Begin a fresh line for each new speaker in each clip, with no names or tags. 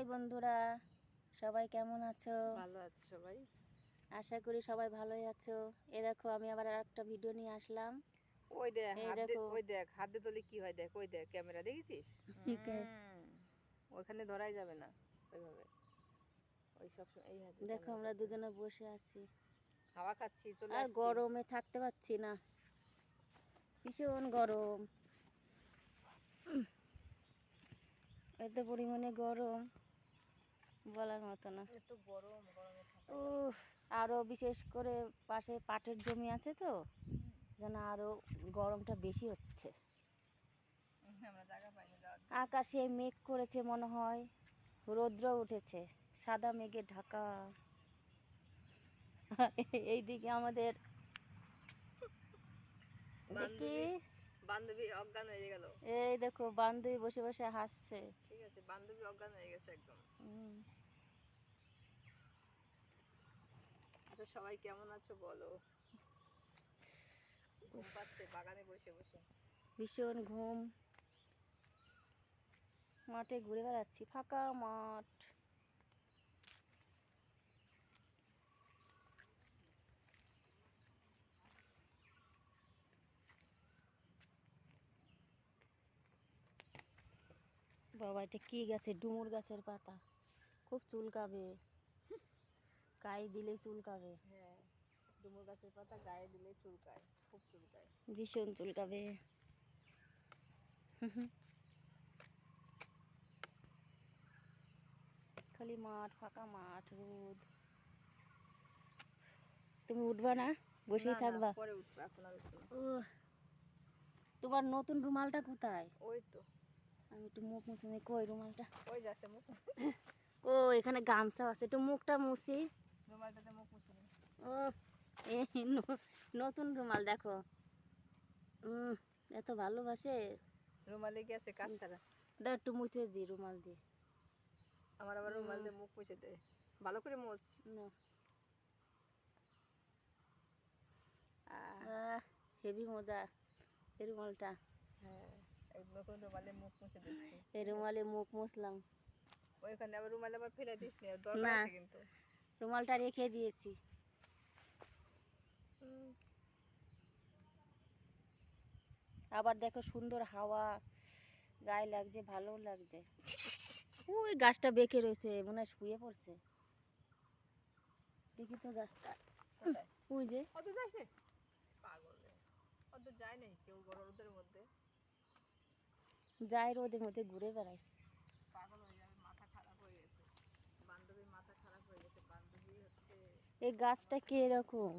High বন্ধুরা সবাই কেমন আছো?
ভালো আছে সবাই।
আশা করি সবাই ভালোই আছো। এ দেখো আমি আবার একটা ভিডিও নিয়ে আসলাম।
ওই দেখ হাত ওই দেখ হাত দিয়ে তোলে কি হয় দেখ ওই দেখ ক্যামেরা দেখেছিস। ওখানে ধরাই যাবে না ওইভাবে। ওই সব এই হাতে
দেখো আমরা দুজনে বসে আছি।
হাওয়া খাচ্ছি চলে
আর গরমে থাকতে পারছি না। ভীষণ গরম। এত পরিমাণে গরম। বলার মতো না।
এত গরম গরমে থাকা
উফ আরও বিশেষ করে পাশে পাটের জমি আছে তো যেন আরও গরমটা বেশি হচ্ছে। আকাশে মেঘ করেছে মনে হয় রৌদ্র উঠেছে সাদা মেঘে ঢাকা। এইদিকে আমাদের দেখি
বান্ধবী অজ্ঞান হয়ে গেল।
এই দেখো বান্ধবী বসে বসে হাসছে।
ঠিক আছে বান্ধবী অজ্ঞান হয়ে গেছে একদম। আচ্ছা সবাই কেমন আছো বলো? ঘুম পাচ্ছে বাগানে বসে বসে।
ভীষণ ঘুম। মাঠে ঘুরে বেড়াচ্ছি ফাঁকা মাঠ। বাবা এটা কি গাছে? ডুমুর গাছের পাতা। খুব চুলকাবে। গায়ে দিলেই চুলকাবে।
হ্যাঁ ডুমুর গাছের পাতা গায়ে দিলে চুলকায় খুব চুলকায়।
ভীষণ চুলকাবে। খালি মাঠ ফাঁকা মাঠ রোদ। তুমি উঠবা না? বসেই থাকবা।
পরে উঠবো এখন আর
ও তোমার নতুন রুমালটা কোথায়?
ওই তো।
আমি একটু মুখ মুছে নিই। কই রুমালটা?
ওই যাচ্ছে মুখ।
ও এখানে গামছা আছে। একটু মুখটা মুছি।
রুমালটাতে মুখ মুছে নি।
ও এই নতুন রুমাল দেখো। এত ভালোবাসে।
রুমালে আছে কাজ ছাড়া।
দাও একটু মুছে দিই রুমাল দিয়ে।
আমার আবার রুমাল দিয়ে মুখ মুছে দে। ভালো করে মোছ।
না। হেভি মজা এই রুমালটা।
হ্যাঁ। রুমালে মুখ মুছে দিচ্ছি।
এই রুমালে মুখ মুছলাম।
ওইখানে আবার রুমালে আবার ফেলে দিস নি দরকার। আছে কিন্তু।
রুমালটা রেখে দিয়েছি। আবার দেখো সুন্দর হাওয়া গায়ে লাগছে ভালো লাগছে। ওই গাছটা বেঁকে রয়েছে মনে হয় শুয়ে পড়ছে। দেখি তো গাছটা। ওই যে।
অত যাস পাগল অত যায় নাই কেউ বড় রোদের মধ্যে।
যাই রোদের মধ্যে ঘুরে বেড়ায় এই গাছটা কে এরকম?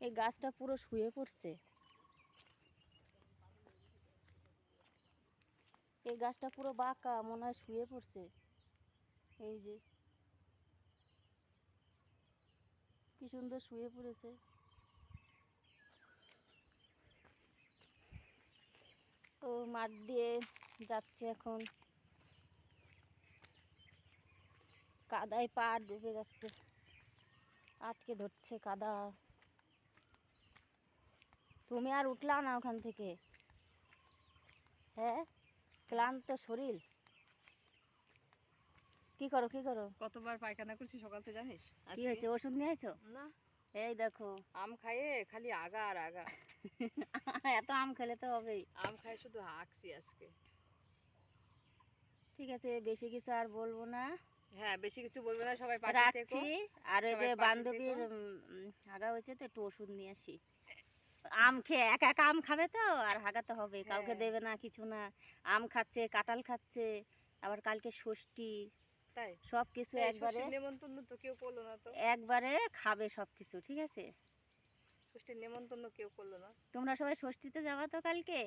এই গাছটা পুরো শুয়ে পড়ছে। এই গাছটা পুরো বাঁকা মনে হয় শুয়ে পড়ছে। এই যে কি সুন্দর শুয়ে পড়েছে ও মাঠ দিয়ে যাচ্ছে এখন। কাদায় পা ডুবে যাচ্ছে। আটকে ধরছে কাদা। তুমি আর উঠলা না ওখান থেকে? হ্যাঁ? ক্লান্ত শরীর? কি করো কি করো?
কতবার পায়খানা করছি সকাল থেকে জানিস?
কি হয়েছে ওষুধ নিয়ে আইছো?
না।
এই দেখো।
আম খাইয়ে খালি আগা আর আগা।
এত আম খেলে তো হবেই।
আম খাই শুধু হাঁকছি আজকে।
ঠিক আছে বেশি কিছু আর বলব না।
হ্যাঁ বেশি কিছু বলবে না সবাই পাশে থেকো।
রাখছি। আর ওই যে বান্ধবীর হাগা হয়েছে তো একটু ওষুধ নিয়ে আসি। আম খেয়ে একা একা আম খাবে তো আর হাগাতে হবে কাউকে
হ্যাঁ।
দেবে না কিছু না। আম খাচ্ছে কাঁঠাল খাচ্ছে আবার কালকে ষষ্ঠী।
তাই?
সব কিছু একবারে
নেমন্তন্ন তো কেউ করল না তো।
একবারে খাবে সব কিছু ঠিক আছে?
ষষ্ঠীর নেমন্তন্ন কেউ করল না।
তোমরা সবাই ষষ্ঠীতে যাবা তো কালকে?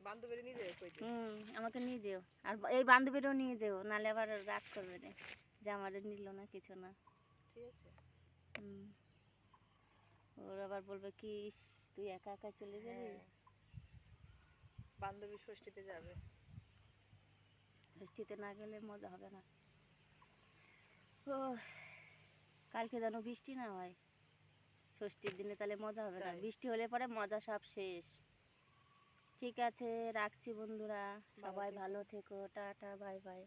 বান্ধবীর কই দিস
হুম আমাকে নিয়ে যেও। আর এই বান্ধবীরও নিয়ে যেও নাহলে আবার রাগ করবে না যে আমাদের নিল না কিছু না।
ঠিক আছে।
হুম। ওর আবার বলবে কি "ইস, তুই একা একা চলে যাবি?
হ্যাঁ। বান্ধবী ষষ্ঠীতে যাবে।
ষষ্ঠীতে না গেলে মজা হবে না। ও কালকে যেন বৃষ্টি না হয়। ষষ্ঠীর দিনে তাহলে মজা হবে না। বৃষ্টি হলে পরে মজা সব শেষ। ঠিক আছে রাখছি বন্ধুরা। সবাই ভালো থেকো। Tata bye bye.